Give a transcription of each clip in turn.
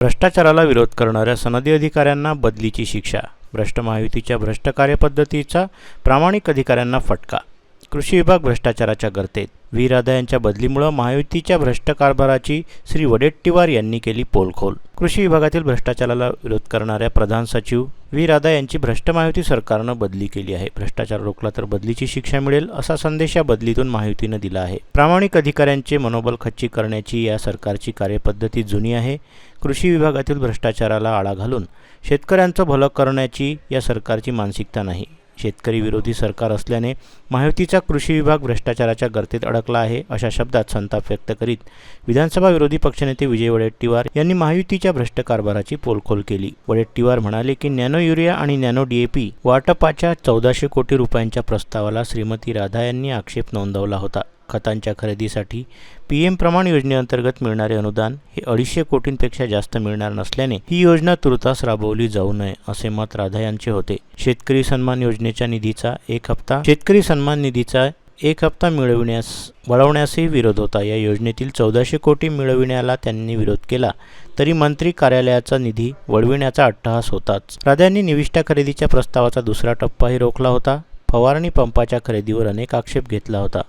भ्रष्टाचाराला विरोध करणाऱ्या सनदी अधिकाऱ्यांना बदलीची शिक्षा. भ्रष्ट महायुतीच्या भ्रष्ट कार्यपद्धतीचा प्रामाणिक अधिकाऱ्यांना फटका कृषी विभाग भ्रष्टाचाराच्या गर्तेत. व्ही राधा यांच्या बदलीमुळं महायुतीच्या भ्रष्ट कारभाराची श्री वडेट्टीवार यांनी केली पोलखोल. कृषी विभागातील भ्रष्टाचाराला विरोध करणाऱ्या प्रधान सचिव व्ही राधा यांची भ्रष्ट महायुती सरकारनं बदली केली आहे. भ्रष्टाचार रोखला तर बदलीची शिक्षा मिळेल असा संदेश या बदलीतून महायुतीनं दिला आहे. प्रामाणिक अधिकाऱ्यांचे मनोबल खच्ची करण्याची या सरकारची कार्यपद्धती जुनी आहे. कृषी विभागातील भ्रष्टाचाराला आळा घालून शेतकऱ्यांचं भलं करण्याची या सरकारची मानसिकता नाही. शेतकरी विरोधी सरकार असल्याने महायुतीचा कृषी विभाग भ्रष्टाचाराच्या गर्तेत अडकला आहे अशा शब्दात संताप व्यक्त करीत विधानसभा विरोधी पक्षनेते विजय वडेट्टीवार यांनी महायुतीच्या भ्रष्ट कारभाराची पोलखोल केली. वडेट्टीवार म्हणाले की नॅनो युरिया आणि नॅनो डीएपी वाटपाच्या चौदाशे कोटी रुपयांच्या प्रस्तावाला श्रीमती राधा यांनी आक्षेप नोंदवला होता. खतांच्या खरेदीसाठी पी एम प्रमाण योजनेअंतर्गत मिळणारे अनुदान हे अडीचशे कोटींपेक्षा जास्त मिळणार नसल्याने ही योजना तुर्तास राबवली जाऊ नये असे मत राधा यांचे होते. शेतकरी सन्मान योजनेच्या निधीचा एक हप्ता शेतकरी सन्मान निधीचा एक हप्ता मिळविण्यास वळवण्यासही विरोध होता. या योजनेतील चौदाशे कोटी मिळविण्याला त्यांनी विरोध केला तरी मंत्री कार्यालयाचा निधी वळविण्याचा अट्टहास होताच. राधांनी निविष्ठा खरेदीच्या प्रस्तावाचा दुसरा टप्पाही रोखला होता. फवारणी पंपाच्या खरेदीवर अनेक आक्षेप घेतला होता.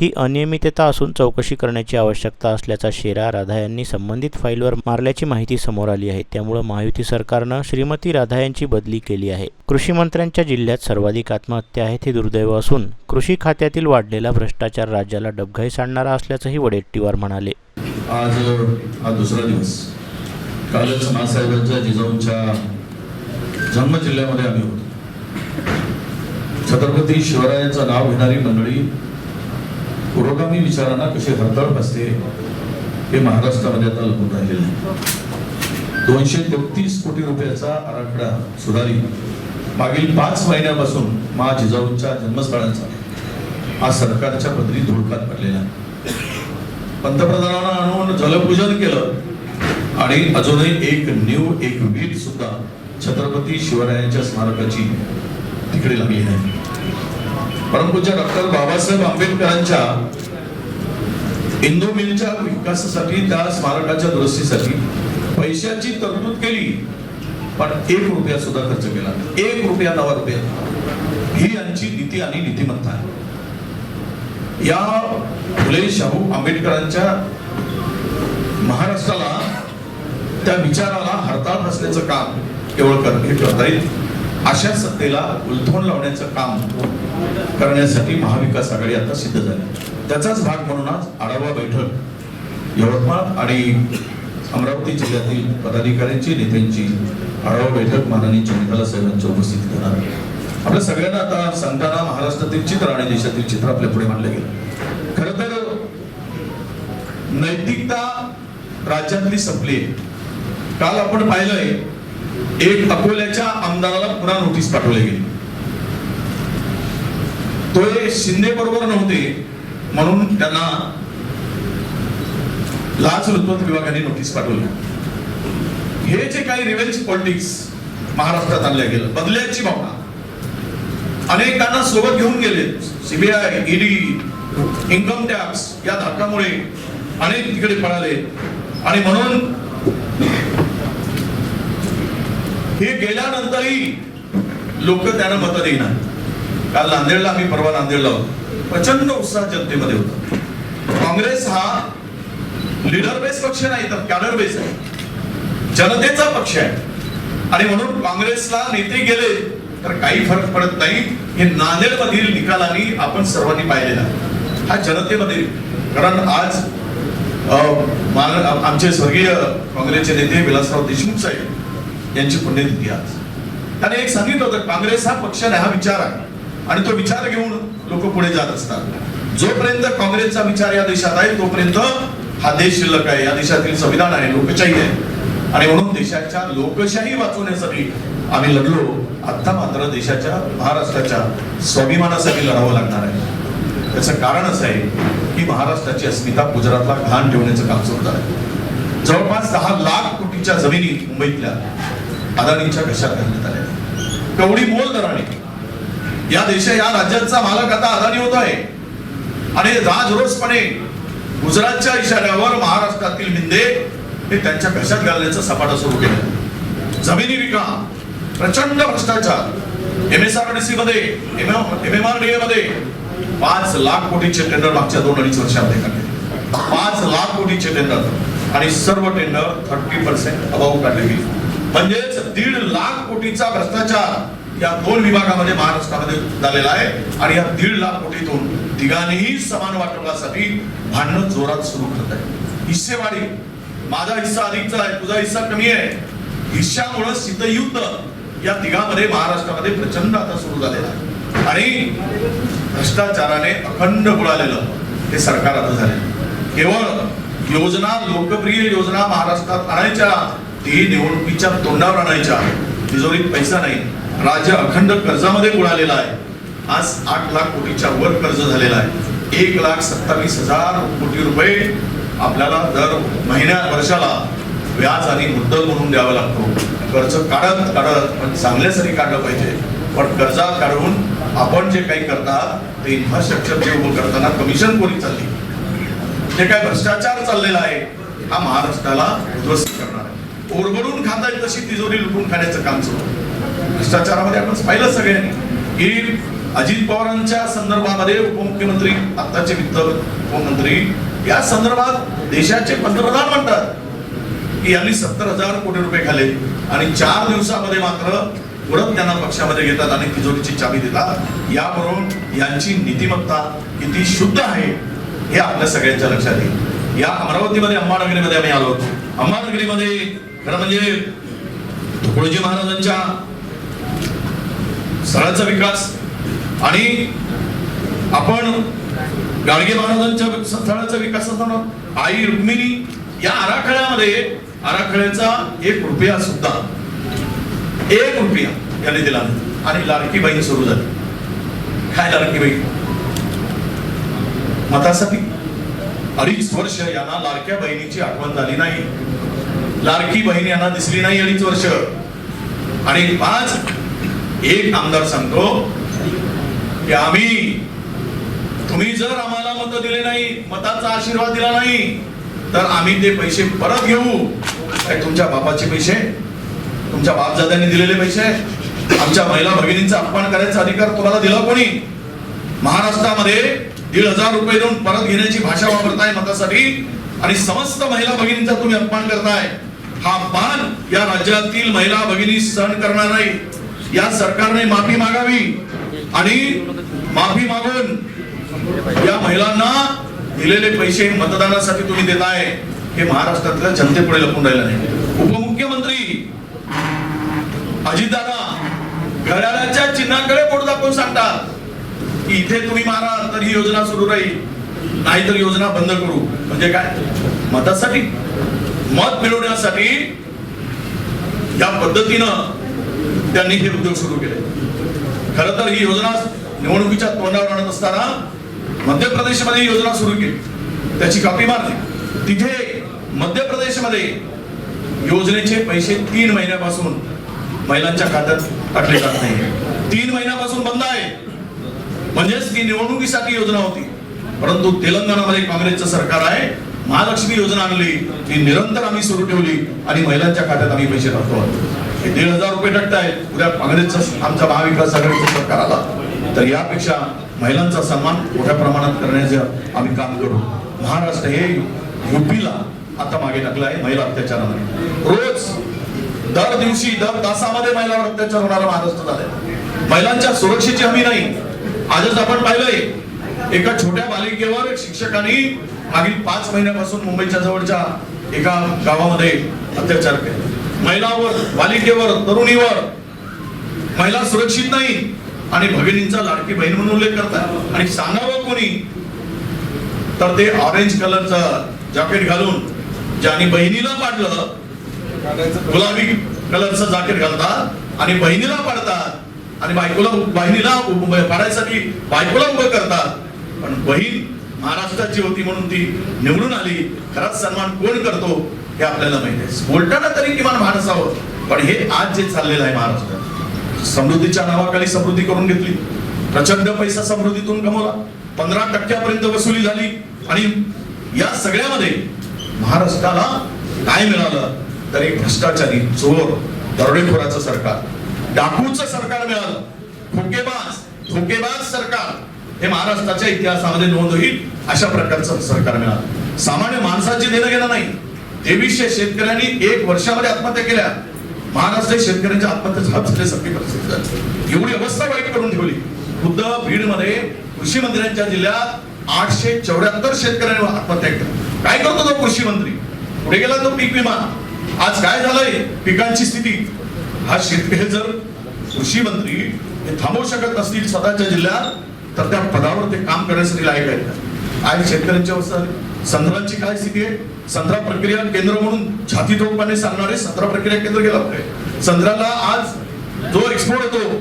ही अनियमितता असून चौकशी करण्याची आवश्यकता असल्याचा शेरा राधा यांनी संबंधित फाईलवर मारल्याची माहिती समोर आली आहे. त्यामुळे महायुती सरकारनं श्रीमती राधा यांची बदली केली आहे. कृषी मंत्र्यांच्या जिल्ह्यात सर्वाधिक आत्महत्या आहेत हे दुर्दैव असून कृषी खात्यातील वाढलेला भ्रष्टाचार राज्याला डबघाई सांडणारा असल्याचंही वडेट्टीवार म्हणाले. आज हा दुसरा दिवस. कालच मासाहेबांच्या जिजाऊंच्या जन्म जिल्ह्यामध्ये आम्ही होतो. छत्रपती शिवरायांचं नाव घेणारी मंडळी पुरोगामी विचारांना कशी हरताळ बसते हे महाराष्ट्रामध्ये आता लपून राहिलेलं आहे दोनशे तेहतीस कोटी रुपयाचा आराखडा सुधारित मागील पाच महिन्यापासून मा जिजाऊंच्या जन्मस्थळांचा. हा सरकारच्या पदरी धुळकात पडलेला आहे पंतप्रधानांना आणून जलपूजन केलं आणि अजूनही एक न्यू एक वीट सुद्धा छत्रपती शिवरायांच्या स्मारकाची तिकडे लागली नाही. परंतुच्या डॉक्टर बाबासाहेब आंबेडकरांच्या इंदू मिलच्या विकासासाठी त्या स्मारकाच्या दुरुस्तीसाठी पैशाची तरतूद केली. पण एक रुपया सुद्धा खर्च केला एक रुपया नवा रुपया. ही यांची नीती आणि नीतिमत्ता आहे. या फुले शाहू आंबेडकरांच्या महाराष्ट्राला त्या विचाराला हरताळ असल्याचं काम केवळ करता येईल. अशा सत्तेला उलथवण लावण्याचं काम करण्यासाठी महाविकास आघाडी आता सिद्ध झाली. त्याचाच भाग म्हणून आज आढावा बैठक. यवतमाळ आणि अमरावती जिल्ह्यातील पदाधिकाऱ्यांची नेत्यांची आढावा बैठक माननीय चंद्रकला साहेबांच्या उपस्थितीत होणार आपल्या सगळ्यांना आता सांगताना महाराष्ट्रातील चित्र आणि देशातील चित्र आपल्या पुढे मांडलं गेलं. खर तर नैतिकता राज्यातली संपली काल आपण पाहिलंय एक अकोल्याच्या आमदाराला पुन्हा नोटीस पाठवली गेली. तो शिंदे बरोबर नव्हते म्हणून त्यांना लाचलुचपत विभागाने नोटीस पाठवली. हे जे काही रिव्हेंज पॉलिटिक्स महाराष्ट्रात आणल्या गेलं बदल्याची भावना. अनेकांना सोबत घेऊन गेले सीबीआय ईडी इन्कम टॅक्स या धाकामुळे अनेक तिकडे पळाले. आणि म्हणून हे गेल्यानंतरही लोक त्यांना मत देणार काल नांदेडला आम्ही परवा नांदेडला होतो. प्रचंड उत्साह जनतेमध्ये होता. काँग्रेस हा लिडर बेस पक्ष नाही तर कॅडर बेस आहे. जनतेचा पक्ष आहे. आणि म्हणून काँग्रेसला नेते गेले तर काही फरक पडत नाही. हे नांदेड मधील निकालांनी आपण सर्वांनी पाहिलेला हा जनतेमध्ये कारण आज आमचे स्वर्गीय काँग्रेसचे नेते विलासराव देशमुख साहेब यांची पुण्यतिथी आज. त्याने एक सांगितलं होतं काँग्रेस हा पक्ष नाही हा विचार आहे. आणि तो विचार घेऊन लोक पुढे जात असतात. जोपर्यंत काँग्रेसचा विचार या देशात आहे तोपर्यंत हा देश शिल्लक आहे. या देशातील संविधान आहे लोकशाही आहे. आणि म्हणून देशाच्या लोकशाही वाचवण्यासाठी आम्ही लढलो. आता मात्र देशाच्या महाराष्ट्राच्या स्वाभिमानासाठी लढावं लागणार आहे. त्याचं कारण असं आहे की महाराष्ट्राची अस्मिता गुजरातला घाण ठेवण्याचं काम सुरू आहे जवळपास दहा लाख कोटीच्या जमिनी मुंबईतल्या अदानींच्या घशात घालण्यात आल्या कवडी मोल दराने. या देशा या राज्यांचा मालक आता अदानी होत आहे. आणि राजरोसपणे गुजरातच्या इशाऱ्यावर महाराष्ट्रातील मिंदे हे त्यांच्या घशात घालण्याचं सपाटा सुरू केलं जमिनी विका प्रचंड भ्रष्टाचार. M S R D C मध्ये M M R D A मध्ये पाच लाख कोटीचे टेंडर मागच्या दोन अडीच वर्षामध्ये काढले. पाच लाख कोटीचे टेंडर आणि सर्व टेंडर थर्टी पर्सेंट अभाव काढले गेले. म्हणजेच दीड लाख कोटीचा भ्रष्टाचार या दोन विभागामध्ये महाराष्ट्रामध्ये झालेला आहे आणि या दीड लाख कोटीतून तिघांनीही समान वाटपासाठी भांडणं जोरात सुरू करत आहे हिस्सेवाडी माझा हिस्सा अधिकचा आहे तुझा हिस्सा कमी आहे. हिस्सामुळं शीतयुद्ध या तिघांमध्ये महाराष्ट्रामध्ये प्रचंड आता सुरू झालेला आहे. आणि भ्रष्टाचाराने अखंड बुडालेलं हे सरकार आता झाले केवळ योजना लोकप्रिय योजना महाराष्ट्रात आणायच्या ती निवडणुकीच्या तोंडावर आणायच्या. तिजोरीत पैसा नाही. राज्य अखंड कर्जामध्ये बुडालेला आहे. आज आठ लाख कोटीच्या वर कर्ज झालेला आहे. एक लाख सत्तावीस हजार कोटी रुपये आपल्याला दर महिन्या वर्षाला व्याज आणि मुद्दल म्हणून द्यावा लागतो. कर्ज काढत काढत पण चांगल्यासाठी काढलं पाहिजे. पण कर्जा काढून आपण जे काही करता ते इन्फ्रास्ट्रक्चर जे उभं करताना कमिशन कोणी चालली? जे काय भ्रष्टाचार चाललेला आहे हा महाराष्ट्राला उद्ध्वस्त करणार आहे. ओरबडून खाताय येईल तशी तिजोरी लुटून खाण्याचं काम सुरू. भ्रष्टाचारामध्ये आपण पाहिलं सगळ्यांनी. की अजित पवारांच्या संदर्भामध्ये उपमुख्यमंत्री आताचे वित्त उपमंत्री या संदर्भात देशाचे पंतप्रधान म्हणतात की यांनी सत्तर हजार कोटी रुपये खाले आणि चार दिवसामध्ये मात्र परत त्यांना पक्षामध्ये घेतात आणि तिजोरीची चाबी देतात. यावरून यांची नीतिमत्ता किती शुद्ध आहे हे आपल्या सगळ्यांच्या लक्षात येईल. या अमरावतीमध्ये अंबानगरीमध्ये आम्ही आलो होतो. अंबानगरीमध्ये खरं म्हणजे तुकडोजी महाराजांच्या स्थळाचा विकास आणि आपण गाडगे महाराजांच्या स्थळाचा विकास असताना आई रुक्मिणी या आराखड्यामध्ये आराखड्याचा एक रुपया सुद्धा एक रुपया याने दिला आणि लाडकी बहीण सुरू झाली. काय लाडकी मतासाठी. अडीच वर्ष यांना लाडक्या बहिणीची आठवण झाली नाही. लाडकी बहीण यांना दिसली नाही अडीच वर्ष. आणि आज एक आमदार सांगतो की आम्ही तुम्ही जर आम्हाला मत दिले नाही मताचा आशीर्वाद दिला नाही तर आम्ही ते पैसे परत घेऊ. काय तुमच्या बापाचे पैसे? तुमच्या बापजाद्यांनी दिलेले पैसे? आमच्या महिला भगिनींचा अपमान करायचा अधिकार तुम्हाला दिला कोणी? महाराष्ट्रामध्ये दीड हजार रुपये देऊन परत घेण्याची भाषा वापरताय मतासाठी आणि समस्त महिला भगिनींचा तुम्ही अपमान करताय. हा अपमान या राज्यातील महिला भगिनी सहन करणार नाही. या सरकारने माफी मागावी आणि माफी मागून या महिलांना दिलेले पैसे मतदानासाठी तुम्ही देताय हे महाराष्ट्रातल्या जनतेपुढे लपून राहिलं नाही. उपमुख्यमंत्री अजितदादा घड्याळाच्या चिन्हाकडे बोट दाखवून सांगतात की इथे तुम्ही मारा तर ही योजना सुरू राहील. नाहीतर योजना बंद करू. म्हणजे काय? मतासाठी. मत मिळवण्यासाठी या पद्धतीनं त्यांनी हे उद्योग सुरू केले. खर तर ही योजना निवडणुकीच्या तोंडावर आणत असताना मध्य प्रदेशमध्ये ही योजना सुरू केली. त्याची कापी मारली. तिथे मध्य प्रदेशमध्ये योजनेचे पैसे तीन महिन्यापासून महिलांच्या खात्यात टाकले जात नाही तीन महिन्यापासून बंद आहे. म्हणजेच ती निवडणुकीसाठी योजना होती. परंतु तेलंगणामध्ये काँग्रेसचं सरकार आहे. महालक्ष्मी योजना आणली ती निरंतर आम्ही सुरू ठेवली आणि महिलांच्या खात्यात आम्ही पैसे टाकतो. हे दीड हजार रुपये टाकतायत उद्या काँग्रेसचा आमचा महाविकास आघाडीचं सरकार आला तर यापेक्षा महिलांचा सन्मान मोठ्या प्रमाणात करण्याचं आम्ही काम करू. महाराष्ट्र हे युपीला आता मागे टाकलं आहे महिला अत्याचारामध्ये रोज दर दिवशी दर तासामध्ये महिलावर अत्याचार होणारा महाराष्ट्र झालाय. महिलांच्या सुरक्षेची हमी नाही. आजच आपण पाहिलंय एका छोट्या बालिकेवर शिक्षकांनी मागील पाच महिन्यापासून मुंबईच्या जवळच्या एका गावामध्ये अत्याचार केले. महिलावर बालिकेवर तरुणीवर महिला सुरक्षित नाही आणि भगिनींचा लाडकी बहीण म्हणून उल्लेख करतात आणि सांगावं कोणी तर ते ऑरेंज कलरचं जॅकेट घालून ज्याने बहिणीला पाडलं गुलाबी कलरचं जॅकेट घालतात आणि बहिणीला पाडतात आणि बायकोला बहिणीला पाडायसाठी बायकोला उभं करतात. पण बहीण महाराष्ट्राची होती म्हणून ती निवडून आली. खराच सन्मान कोण करतो हे आपल्याला माहिती आहे. बोलताना तरी किमान भान असावं पण हे आज जे चाललेलं आहे महाराष्ट्रात समृद्धीच्या नावाखाली समृद्धी करून घेतली. प्रचंड पैसा समृद्धीतून कमवला. पंधरा टक्क्यापर्यंत वसुली झाली. आणि या सगळ्यामध्ये महाराष्ट्राला काय मिळालं? तरी भ्रष्टाचारी चोर दरोडेखोराचं सरकार. डाकूचं सरकार मिळालं. फुकेबाज फुकेबाज सरकार. हे महाराष्ट्राच्या इतिहासामध्ये नोंद होईल अशा प्रकारचं सरकार मिळालं. सामान्य माणसाची देणं गेलं नाही. तेवीसशे शेतकऱ्यांनी एक वर्षामध्ये आत्महत्या केल्या. महाराष्ट्र शेतकऱ्यांच्या आत्महत्या झाप झाल्यासारखी परिस्थिती. एवढी अवस्था वाईट करून ठेवली. खुद्द बीडमध्ये कृषी मंत्र्यांच्या जिल्ह्यात आठशे चौऱ्याहत्तर शेतकऱ्यांनी आत्महत्या केल्या. काय करतो तो कृषी मंत्री? पुढे गेला तो पीक विमा. आज काय झालंय? पिकांची स्थिती. हा शेतकरी जर कृषी मंत्री हे थांबवू शकत नसतील स्वतःच्या जिल्ह्यात तर त्या पदावर ते काम करण्यासाठी लायक आहेत. आणि शेतकऱ्यांची अवस्था संत्र्यांची काय स्थिती आहे? संत्रा प्रक्रिया केंद्र म्हणून छाती ठोकपणे सांगणारे संत्रा प्रक्रिया केंद्र गेला पाहिजे संत्र्याला आज जो एक्सपोर्ट होतो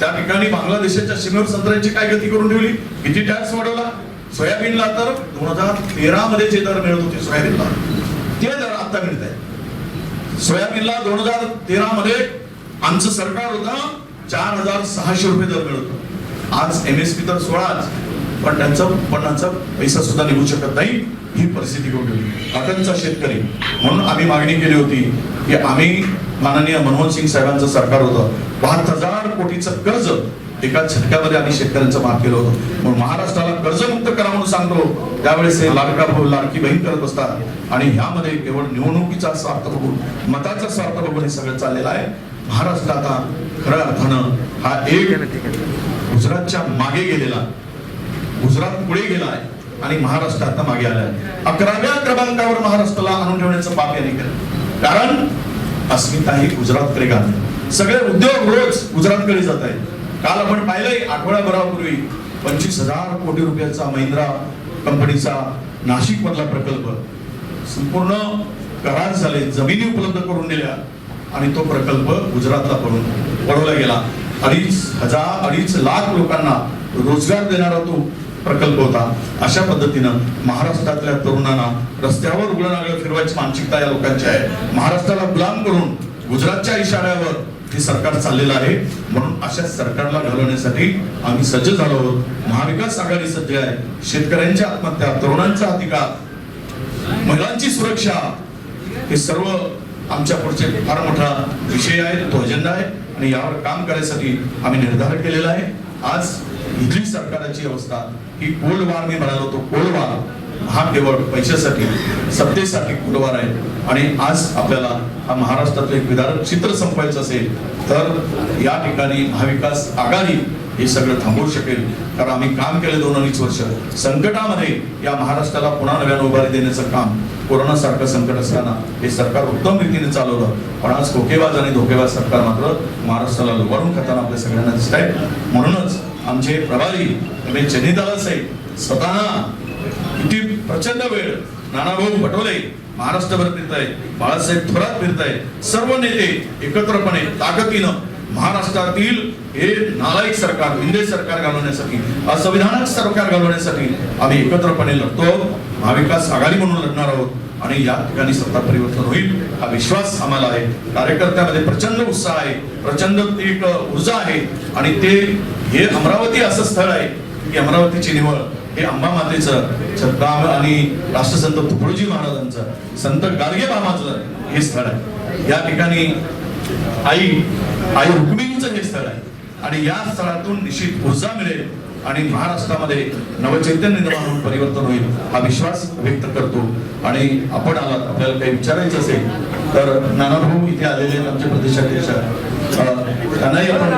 त्या ठिकाणी बांगलादेशाच्या सीमेवर संत्र्यांची काय गती करून ठेवली? किती टॅक्स वाढवला? सोयाबीनला तर दोन हजार तेरा मध्ये जे दर मिळत होते सोयाबीनला ते दर आता मिळत आहे सोयाबीनला दोन हजार तेरा मध्ये आमचं सरकार होतं चार हजार सहाशे रुपये दर मिळत आज एमएसपी तर सोळाच पण त्यांचा उत्पन्नाचा पैसा सुद्धा निघू शकत नाही ही परिस्थिती करून ठेवली अटनचा शेतकरी. म्हणून आम्ही मागणी केली होती की आम्ही माननीय मनमोहन सिंग साहेबांचं सरकार होतं. पाच हजार कोटीचं कर्ज एका झटक्यामध्ये आम्ही शेतकऱ्यांचं माफ केलं होतं. म्हणून महाराष्ट्राला कर्जमुक्त करा म्हणून सांगतो. त्यावेळेस हे लाडका भाऊ लाडकी बहीण करत असतात. आणि ह्यामध्ये केवळ निवडणुकीचा स्वार्थ बघून मताचा स्वार्थ बघून हे सगळं चाललेलं आहे. महाराष्ट्र आता खऱ्या अर्थानं हा एक गुजरातच्या मागे गेलेला गुजरात पुढे गेलाय आणि महाराष्ट्र आता मागे आलाय अकराव्या क्रमांकावर महाराष्ट्राला आणून ठेवण्याचं पाप यांनी केलं. कारण अस्मिता ही गुजरातकडे गाली सगळे उद्योग रोज गुजरातकडे जात आहेत. काल आपण पाहिलंय आठवड्याभरापूर्वी पंचवीस हजार कोटी रुपयाचा महिंद्रा कंपनीचा नाशिक मधला प्रकल्प. संपूर्ण करार झाले जमिनी उपलब्ध करून दिल्या आणि तो प्रकल्प गुजरातला पडून पडवला गेला. अडीच हजार अडीच लाख लोकांना रोजगार देणारा तो प्रकल्प होता. अशा पद्धतीनं महाराष्ट्रातल्या तरुणांना रस्त्यावर उघडं नागळ फिरवायची मानसिकता या लोकांची आहे. महाराष्ट्राला गुलाम करून गुजरातच्या इशाऱ्यावर हे सरकार चाललेलं आहे. म्हणून अशा सरकारला घालवण्यासाठी आम्ही सज्ज झालो आहोत. महाविकास आघाडी सज्ज आहे. शेतकऱ्यांच्या आत्महत्या तरुणांचा अधिकार महिलांची सुरक्षा हे सर्व आमच्या पुढचे फार मोठा विषय आहे. तो अजेंडा आहे. आणि यावर काम करण्यासाठी आम्ही निर्धार केलेला आहे. आज इथली सरकारची अवस्था ही कोल्ड मी म्हणालो तो कोल्ड हा केवळ पैशासाठी सत्तेसाठी कोल्ड आहे. आणि आज आपल्याला हा महाराष्ट्रातलं एक विदारक चित्र संपवायचं असेल तर या ठिकाणी महाविकास आघाडी हे सगळं थांबवू शकेल. कारण आम्ही काम केले दोन अडीच वर्ष. संकटामध्ये या महाराष्ट्राला पुन्हा नव्यानं उभारी देण्याचं काम कोरोना सारखं संकट असताना हे सरकार उत्तम रीतीने चालवलं. पण आज खोकेबाज आणि धोकेबाज सरकार मात्र महाराष्ट्राला लुबाडून खाताना आपल्या सगळ्यांना दिसत आहे म्हणूनच आमचे प्रभारी रमेश चन्नीदाला साहेब स्वतः किती प्रचंड वेळ नानाभाऊ पटोले महाराष्ट्रभर फिरताय बाळासाहेब थोरात फिरताय सर्व नेते एकत्रपणे ताकदीनं महाराष्ट्रातील हे नालायक सरकार हिंदे सरकार घालवण्यासाठी असंविधानक सरकार घालवण्यासाठी आम्ही एकत्रपणे लढतो महाविकास आघाडी म्हणून लढणार आहोत. आणि या ठिकाणी सत्ता परिवर्तन होईल. हा विश्वास आम्हाला आहे. कार्यकर्त्यामध्ये प्रचंड उत्साह आहे. प्रचंड एक ऊर्जा आहे. आणि ते हे अमरावती असं स्थळ आहे की अमरावतीची निवड हे अंबा मातेचं छद्दाम आणि राष्ट्रसंत तुकडोजी महाराजांचं संत गाडगे बाबाचं हे स्थळ आहे. या ठिकाणी आई आई रुक्मिणीचं हे स्थळ आहे. आणि या स्थळातून निश्चित ऊर्जा मिळेल. आणि महाराष्ट्रामध्ये नवचैतन्य निर्माण होऊन परिवर्तन होईल हा विश्वास व्यक्त करतो. आणि आपण आलात आपल्याला काही विचारायचं असेल तर नानाभाऊ इथे आलेले आमचे प्रदेशाध्यक्ष. त्यांनाही आपण.